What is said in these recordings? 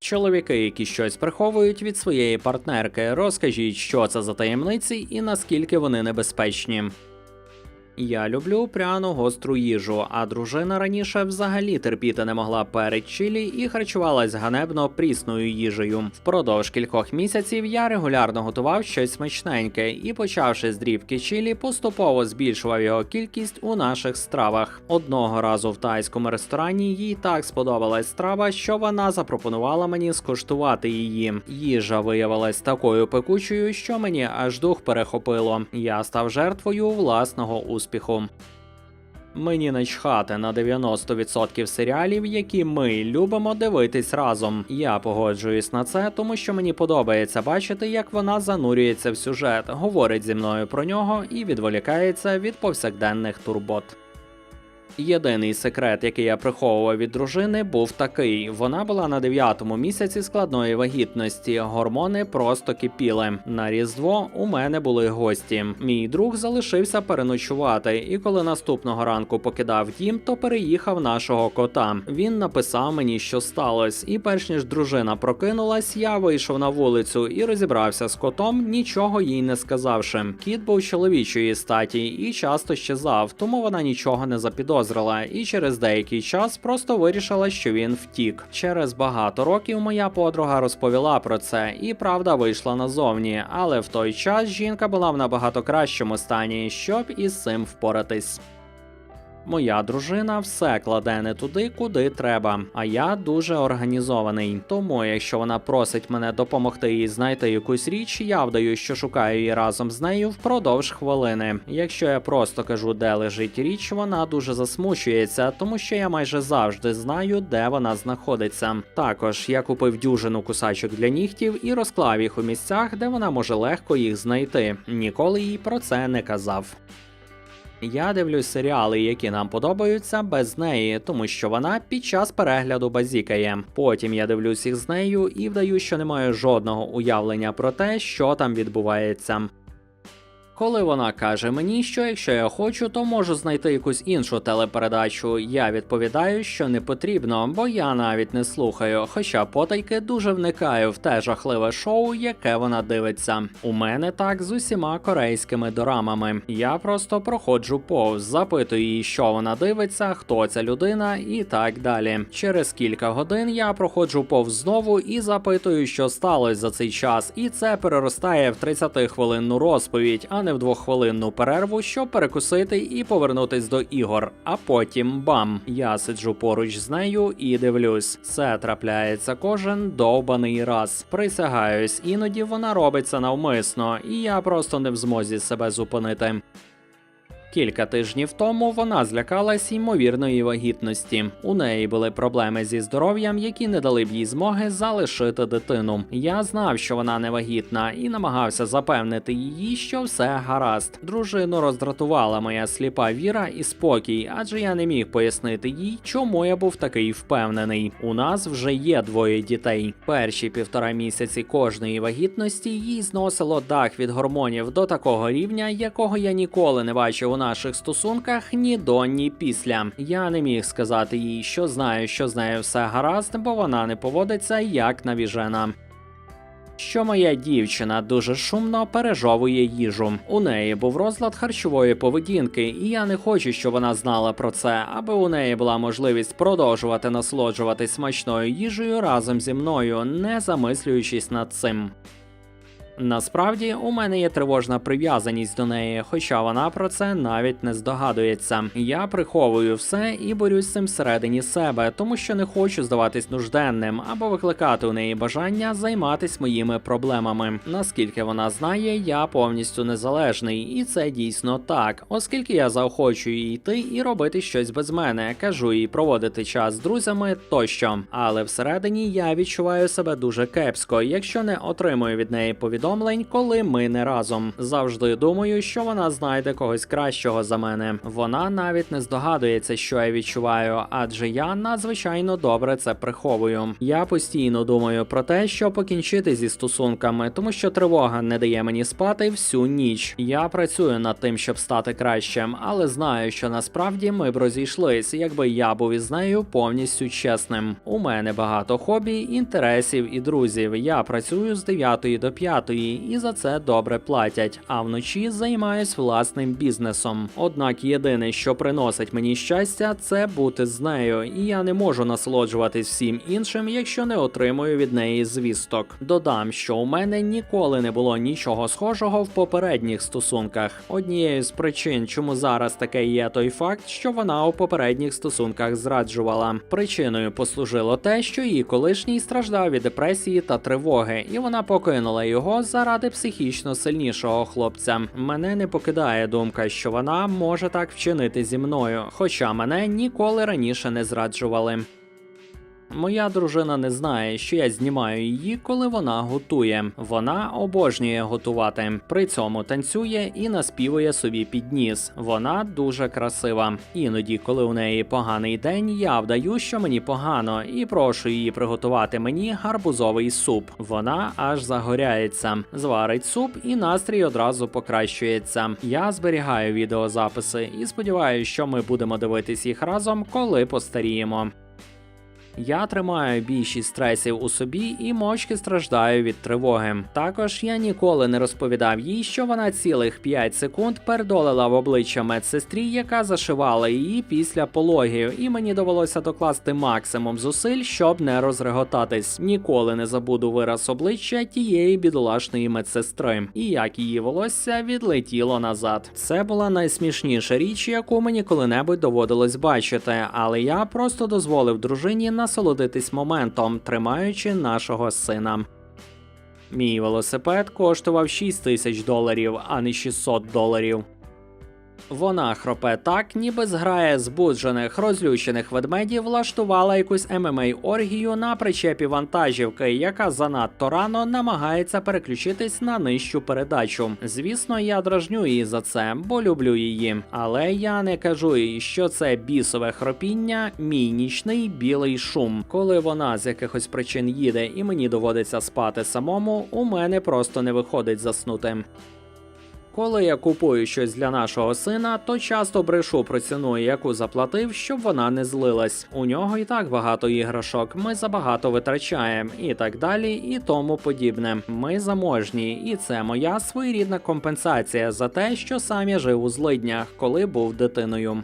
Чоловіки, які щось приховують від своєї партнерки, розкажіть, що це за таємниці і наскільки вони небезпечні. Я люблю пряну гостру їжу, а дружина раніше взагалі терпіти не могла перед чилі і харчувалась ганебно прісною їжею. Впродовж кількох місяців я регулярно готував щось смачненьке і, почавши з дрібки чилі, поступово збільшував його кількість у наших стравах. Одного разу в тайському ресторані їй так сподобалась страва, що вона запропонувала мені скуштувати її. Їжа виявилась такою пекучою, що мені аж дух перехопило. Я став жертвою власного успіху. Мені начхати на 90% серіалів, які ми любимо дивитись разом. Я погоджуюсь на це, тому що мені подобається бачити, як вона занурюється в сюжет, говорить зі мною про нього і відволікається від повсякденних турбот. Єдиний секрет, який я приховував від дружини, був такий: вона була на дев'ятому місяці складної вагітності. Гормони просто кипіли. На різдво у мене були гості. Мій друг залишився переночувати, і коли наступного ранку покидав дім, то переїхав нашого кота. Він написав мені, що сталося, і перш ніж дружина прокинулась, я вийшов на вулицю і розібрався з котом, нічого їй не сказавши. Кіт був чоловічої статі і часто щезав, тому вона нічого не запідозрила. І через деякий час просто вирішила, що він втік. Через багато років моя подруга розповіла про це, і правда вийшла назовні. Але в той час жінка була в набагато кращому стані, щоб із цим впоратись. Моя дружина все кладе не туди, куди треба. А я дуже організований. Тому, якщо вона просить мене допомогти їй знайти якусь річ, я вдаю, що шукаю її разом з нею впродовж хвилини. Якщо я просто кажу, де лежить річ, вона дуже засмучується, тому що я майже завжди знаю, де вона знаходиться. Також я купив дюжину кусачок для нігтів і розклав їх у місцях, де вона може легко їх знайти. Ніколи їй про це не казав. Я дивлюсь серіали, які нам подобаються, без неї, тому що вона під час перегляду базікає. Потім я дивлюсь їх з нею і вдаю, що не маю жодного уявлення про те, що там відбувається. Коли вона каже мені, що якщо я хочу, то можу знайти якусь іншу телепередачу, я відповідаю, що не потрібно, бо я навіть не слухаю. Хоча потайки дуже вникаю в те жахливе шоу, яке вона дивиться. У мене так з усіма корейськими дорамами. Я просто проходжу повз, запитую її, що вона дивиться, хто ця людина, і так далі. Через кілька годин я проходжу повз знову і запитую, що сталося за цей час, і це переростає в 30-хвилинну розповідь, а не в двоххвилинну перерву, щоб перекусити і повернутись до ігор. А потім бам! Я сиджу поруч з нею і дивлюсь. Це трапляється кожен довбаний раз. Присягаюсь, іноді вона робиться навмисно, і я просто не в змозі себе зупинити. Кілька тижнів тому вона злякалась ймовірної вагітності. У неї були проблеми зі здоров'ям, які не дали б їй змоги залишити дитину. Я знав, що вона не вагітна, і намагався запевнити її, що все гаразд. Дружину роздратувала моя сліпа віра і спокій, адже я не міг пояснити їй, чому я був такий впевнений. У нас вже є двоє дітей. Перші півтора місяці кожної вагітності їй зносило дах від гормонів до такого рівня, якого я ніколи не бачив у наших стосунках ні до, ні після. Я не міг сказати їй, що знаю, що з нею все гаразд, бо вона не поводиться як навіжена. Що моя дівчина дуже шумно пережовує їжу. У неї був розлад харчової поведінки, і я не хочу, щоб вона знала про це, аби у неї була можливість продовжувати насолоджуватись смачною їжею разом зі мною, не замислюючись над цим. Насправді у мене є тривожна прив'язаність до неї, хоча вона про це навіть не здогадується. Я приховую все і борюсь цим всередині себе, тому що не хочу здаватись нужденним або викликати у неї бажання займатися моїми проблемами. Наскільки вона знає, я повністю незалежний, і це дійсно так, оскільки я заохочую йти і робити щось без мене, кажу їй проводити час з друзями тощо. Але всередині я відчуваю себе дуже кепсько, якщо не отримую від неї повідомлення повідомлень, коли ми не разом. Завжди думаю, що вона знайде когось кращого за мене. Вона навіть не здогадується, що я відчуваю, адже я надзвичайно добре це приховую. Я постійно думаю про те, що покінчити зі стосунками, тому що тривога не дає мені спати всю ніч. Я працюю над тим, щоб стати кращим, але знаю, що насправді ми б розійшлись, якби я був із нею повністю чесним. У мене багато хобі, інтересів і друзів. Я працюю з 9 до 5 і за це добре платять. А вночі займаюсь власним бізнесом. Однак єдине, що приносить мені щастя, це бути з нею, і я не можу насолоджуватись всім іншим, якщо не отримую від неї звісток. Додам, що у мене ніколи не було нічого схожого в попередніх стосунках. Однією з причин, чому зараз таке є той факт, що вона у попередніх стосунках зраджувала. Причиною послужило те, що її колишній страждав від депресії та тривоги, і вона покинула його заради психічно сильнішого хлопця. Мене не покидає думка, що вона може так вчинити зі мною, хоча мене ніколи раніше не зраджували. Моя дружина не знає, що я знімаю її, коли вона готує. Вона обожнює готувати. При цьому танцює і наспівує собі під ніс. Вона дуже красива. Іноді, коли у неї поганий день, я вдаю, що мені погано, і прошу її приготувати мені гарбузовий суп. Вона аж загоряється, зварить суп, і настрій одразу покращується. Я зберігаю відеозаписи і сподіваюся, що ми будемо дивитись їх разом, коли постаріємо. Я тримаю більшість стресів у собі і мовчки страждаю від тривоги. Також я ніколи не розповідав їй, що вона цілих 5 секунд передолила в обличчя медсестрі, яка зашивала її після пологів, і мені довелося докласти максимум зусиль, щоб не розреготатись. Ніколи не забуду вираз обличчя тієї бідолашної медсестри, і як її волосся відлетіло назад. Це була найсмішніша річ, яку мені коли-небудь доводилось бачити, але я просто дозволив дружині насолодитись моментом, тримаючи нашого сина. Мій велосипед коштував 6 тисяч доларів, а не 600 доларів. Вона хропе так, ніби зграє збуджених, розлючених ведмедів влаштувала якусь ММА оргію на причепі вантажівки, яка занадто рано намагається переключитись на нижчу передачу. Звісно, я дражню її за це, бо люблю її. Але я не кажу їй, що це бісове хропіння, мій нічний білий шум. Коли вона з якихось причин їде і мені доводиться спати самому, у мене просто не виходить заснути. Коли я купую щось для нашого сина, то часто брешу про ціну, яку заплатив, щоб вона не злилась. У нього і так багато іграшок, ми забагато витрачаємо, і так далі, і тому подібне. Ми заможні, і це моя своєрідна компенсація за те, що сам я жив у злиднях, коли був дитиною.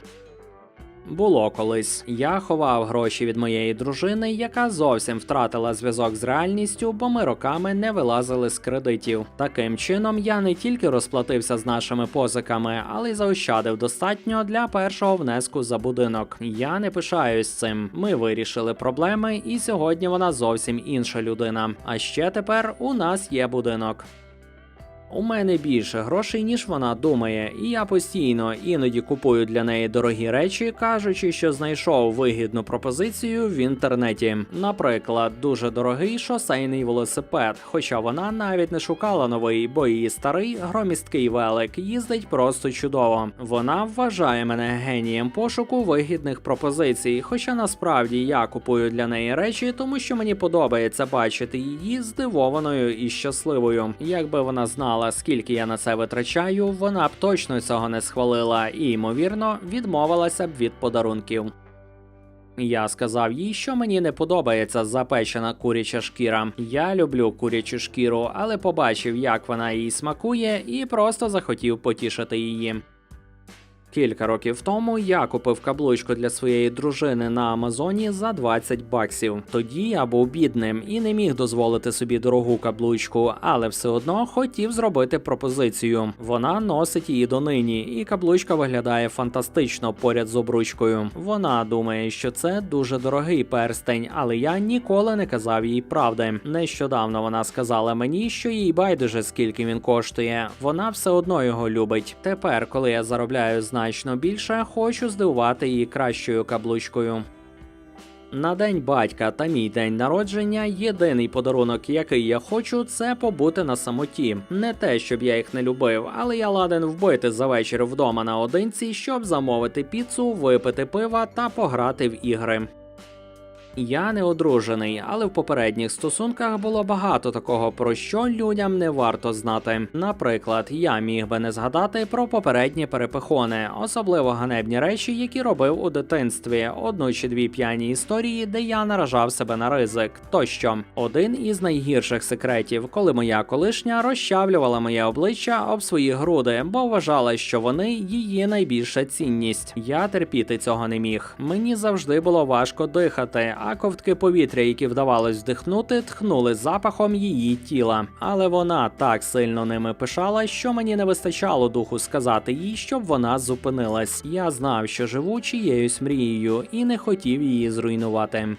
Було колись. Я ховав гроші від моєї дружини, яка зовсім втратила зв'язок з реальністю, бо ми роками не вилазили з кредитів. Таким чином, я не тільки розплатився з нашими позиками, але й заощадив достатньо для першого внеску за будинок. Я не пишаюсь цим. Ми вирішили проблеми, і сьогодні вона зовсім інша людина. А ще тепер у нас є будинок. У мене більше грошей, ніж вона думає, і я постійно іноді купую для неї дорогі речі, кажучи, що знайшов вигідну пропозицію в інтернеті. Наприклад, дуже дорогий шосейний велосипед, хоча вона навіть не шукала новий, бо її старий громісткий велик їздить просто чудово. Вона вважає мене генієм пошуку вигідних пропозицій, хоча насправді я купую для неї речі, тому що мені подобається бачити її здивованою і щасливою. Якби вона знала, скільки я на це витрачаю, вона б точно цього не схвалила і, ймовірно, відмовилася б від подарунків. Я сказав їй, що мені не подобається запечена куряча шкіра. Я люблю курячу шкіру, але побачив, як вона їй смакує, і просто захотів потішити її. Кілька років тому я купив каблучку для своєї дружини на Амазоні за 20 баксів. Тоді я був бідним і не міг дозволити собі дорогу каблучку, але все одно хотів зробити пропозицію. Вона носить її донині, і каблучка виглядає фантастично поряд з обручкою. Вона думає, що це дуже дорогий перстень, але я ніколи не казав їй правди. Нещодавно вона сказала мені, що їй байдуже скільки він коштує. Вона все одно його любить. Тепер, коли я заробляю значно більше, хочу здивувати її кращою каблучкою. На день батька та мій день народження єдиний подарунок, який я хочу, це побути на самоті. Не те, щоб я їх не любив, але я ладен вбити за вечір вдома наодинці, щоб замовити піцу, випити пива та пограти в ігри. Я не одружений, але в попередніх стосунках було багато такого, про що людям не варто знати. Наприклад, я міг би не згадати про попередні перепихони, особливо ганебні речі, які робив у дитинстві, одну чи дві п'яні історії, де я наражав себе на ризик. Тощо, один із найгірших секретів, коли моя колишня розчавлювала моє обличчя об свої груди, бо вважала, що вони її найбільша цінність. Я терпіти цього не міг. Мені завжди було важко дихати, а ковтки повітря, які вдавалось вдихнути, тхнули запахом її тіла. Але вона так сильно ними пишала, що мені не вистачало духу сказати їй, щоб вона зупинилась. Я знав, що живу чиєюсь мрією, і не хотів її зруйнувати.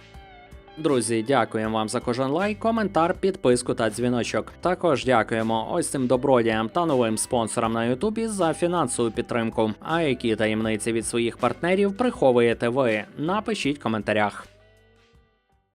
Друзі, дякуємо вам за кожен лайк, коментар, підписку та дзвіночок. Також дякуємо ось цим добродіям та новим спонсорам на Ютубі за фінансову підтримку. А які таємниці від своїх партнерів приховуєте ви? Напишіть в коментарях.